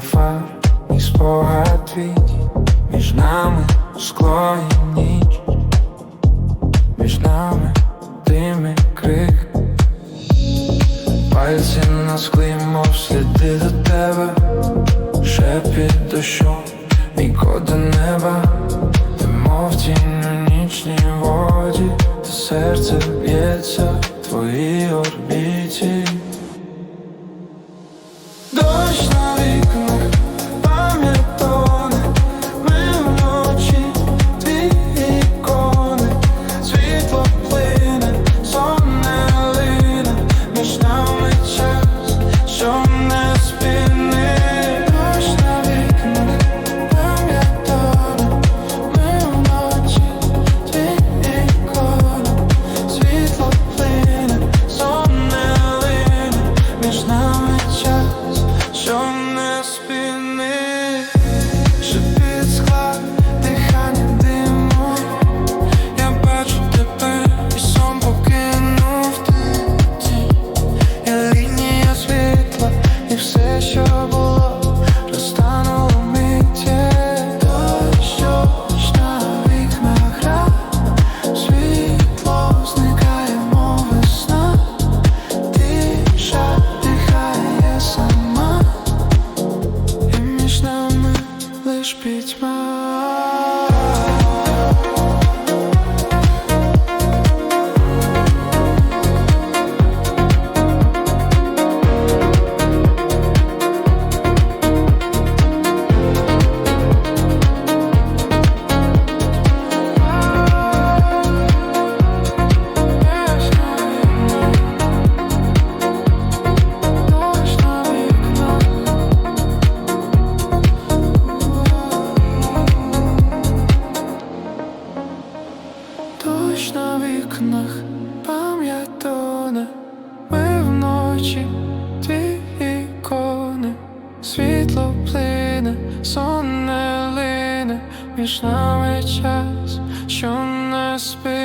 фар і спогад твій Між нами скло і ніч Між нами дим і крик. Пальці на склі, мов сліди до тебе. Шепіт дощу, мій код неба. Ти мов тінь нічній воді серце б'ється в твоїй орбіті. Дощ на не лиш пітьма Вікнах, пам'ять тоне, ми вночі, ті ікони, світло плине, сон не лине, між нами час, що не спить.